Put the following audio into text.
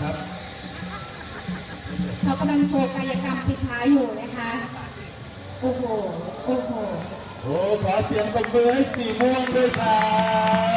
ชมกันครับเขากำลังโชว์กายกรรมปิดท้ายอยู่นะคะ โอ้โห โอ้โห โอ้ขอเสียงปรบมือให้สีม่วงด้วยครับ